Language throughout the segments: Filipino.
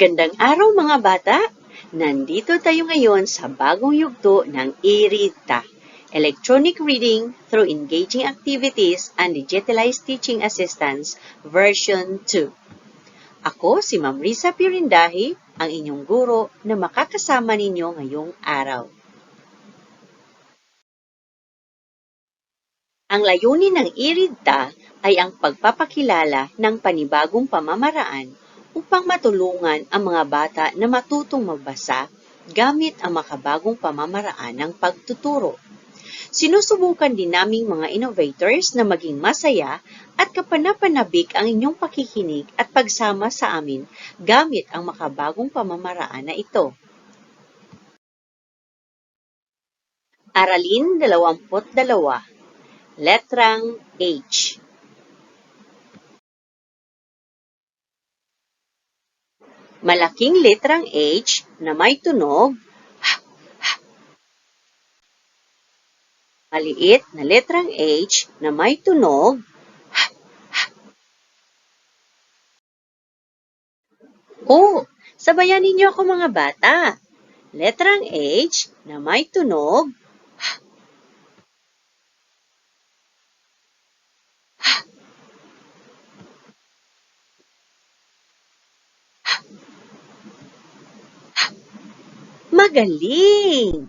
Magandang araw mga bata! Nandito tayo ngayon sa bagong yugto ng e-readta, Electronic Reading through Engaging Activities and Digitalized Teaching Assistance version 2. Ako si Ma'am Risa Pirindahi, ang inyong guro na makakasama ninyo ngayong araw. Ang layunin ng e-readta ay ang pagpapakilala ng panibagong pamamaraan upang matulungan ang mga bata na matutong magbasa gamit ang makabagong pamamaraan ng pagtuturo. Sinusubukan din naming mga innovators na maging masaya at kapanapanabik ang inyong pakikinig at pagsama sa amin gamit ang makabagong pamamaraan na ito. Aralin 22 Letrang H Malaking letrang H na may tunog. Maliit na letrang H na may tunog. Oh, sabayan ninyo ako mga bata. Letrang H na may tunog Magaling!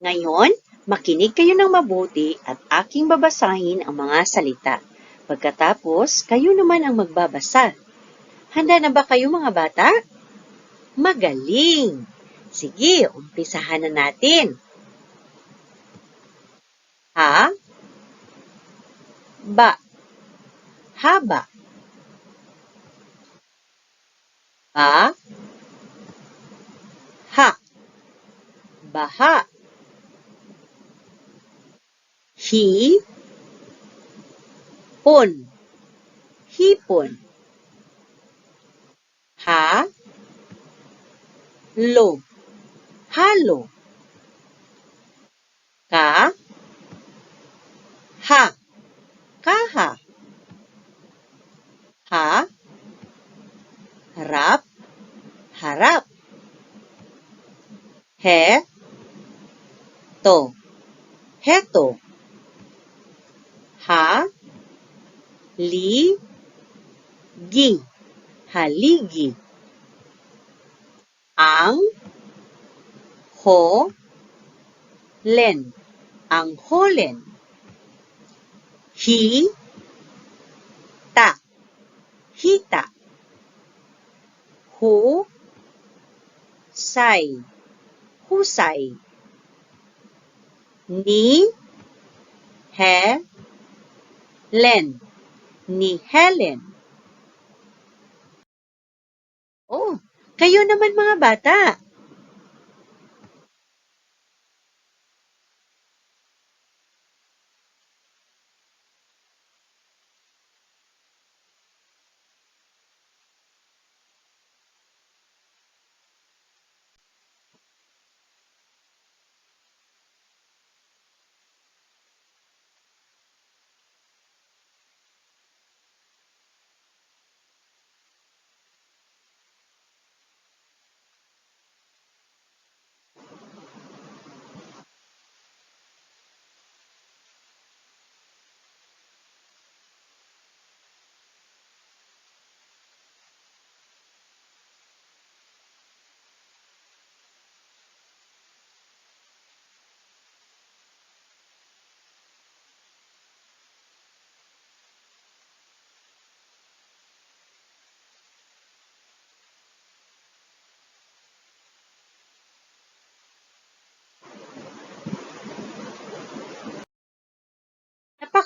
Ngayon, makinig kayo ng mabuti at aking babasahin ang mga salita. Pagkatapos, kayo naman ang magbabasa. Handa na ba kayo mga bata? Magaling! Sige, umpisahan na natin. Ha? Ba. Haba. Ba. Ha. Baha. Hi. Pon. Hipon. Ha. Lo. Halo. Ka. Ha. He. To. Heto. Ha. Li. Gi. Haligi. Ang. Ho. Len. Ang holen. Hi. Ta. Hita. Hu. Say. Husay. Ni. He. Len. Ni Helen. Oh, kayo naman mga bata.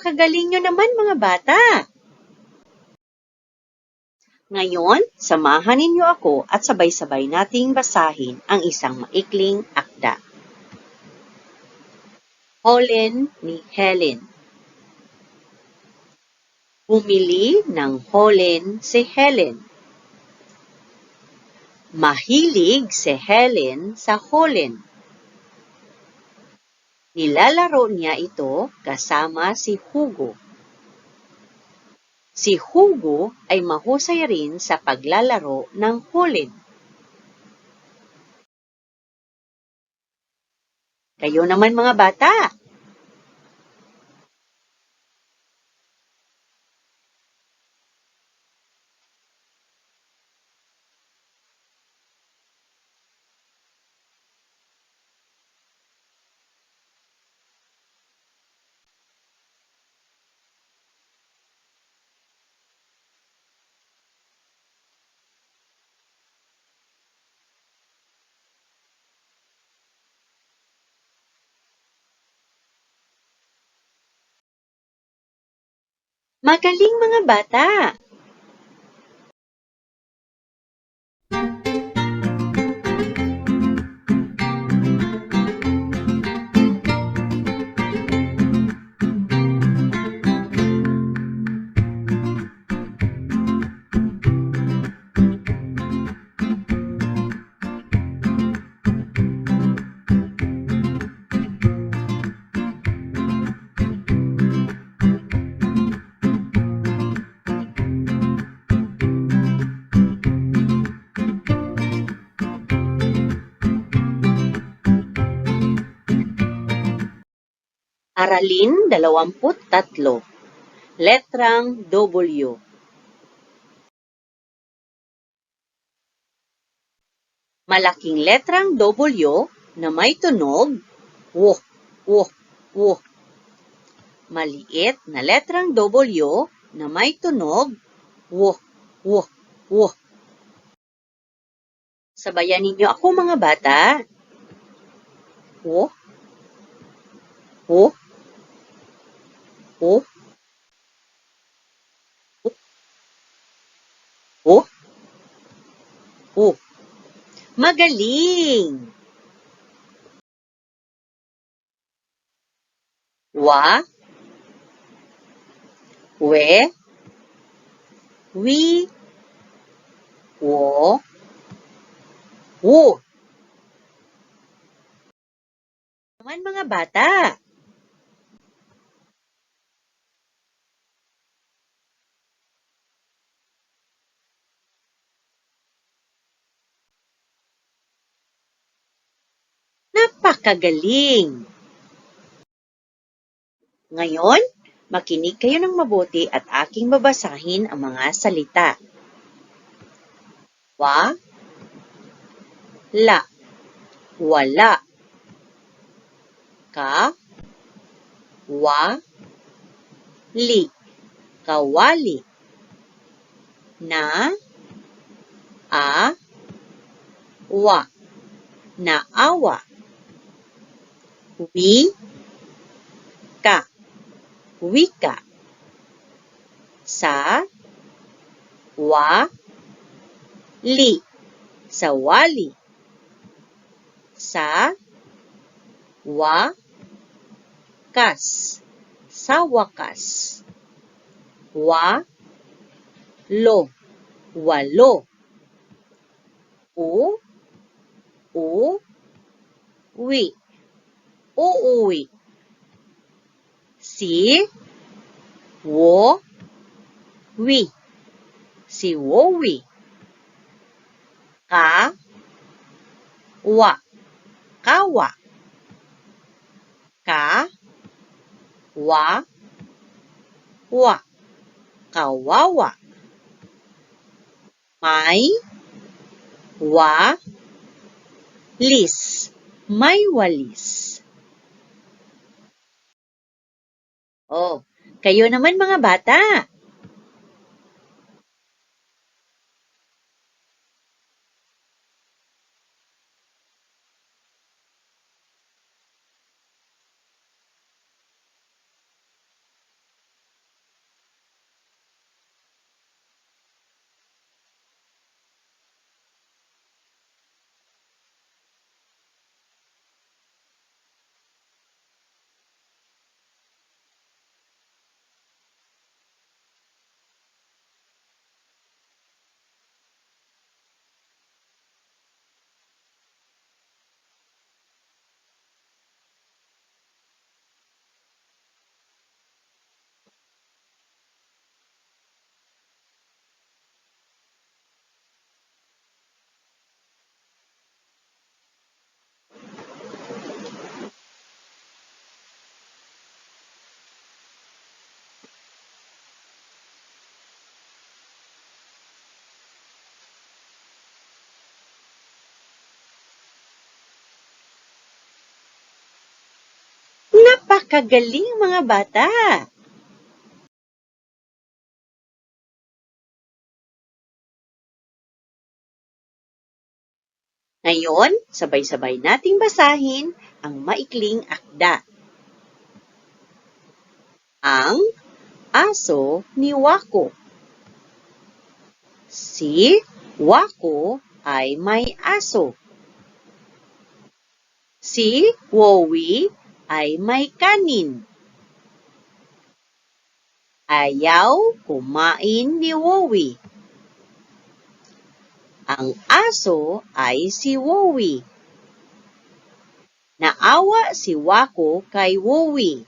Napakagaling nyo naman mga bata! Ngayon, samahan ninyo ako at sabay-sabay nating basahin ang isang maikling akda. Holen ni Helen Bumili ng Holen si Helen. Mahilig si Helen sa Holen. Nilalaro niya ito kasama si Hugo. Si Hugo ay mahusay rin sa paglalaro ng hulid. Kayo naman mga bata, magaling mga bata. Aralin 23. Letrang W. Malaking letrang W na may tunog W, W, W. Maliit na letrang W na may tunog W, W, W. Sabayan ninyo ako mga bata. W, W, O. O. O. Magaling! Wa. We. Wi. Wo. Wo. Naman mga bata. Napakagaling! Ngayon, makinig kayo ng mabuti at aking babasahin ang mga salita. Wa, la, wala. Ka, wa, li, kawali. Na, a, wa, naawa. Wi, ka, wika. Sa, wa, li, sawali. Sa, wa, kas, sa wakas. Wa, lo, walo. U, u, wi, uuwi. Si, wo, wi, si wowi. Ka, wa, kawa. Ka, wa, wa, kawawa. May, wa, lis, may walis. Oh, kayo naman mga bata. Napakagaling mga bata! Ngayon, sabay-sabay nating basahin ang maikling akda. Ang aso ni Wako. Si Wako ay may aso. Si Wowie ay may kanin. Ayaw kumain ni Wowie. Ang aso ay si Wowie. Naawa si Wako kay Wowie.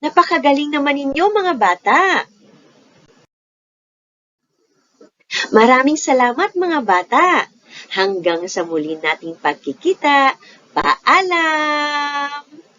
Napakagaling naman ninyo mga bata. Maraming salamat mga bata. Hanggang sa muli nating pagkikita. Paalam!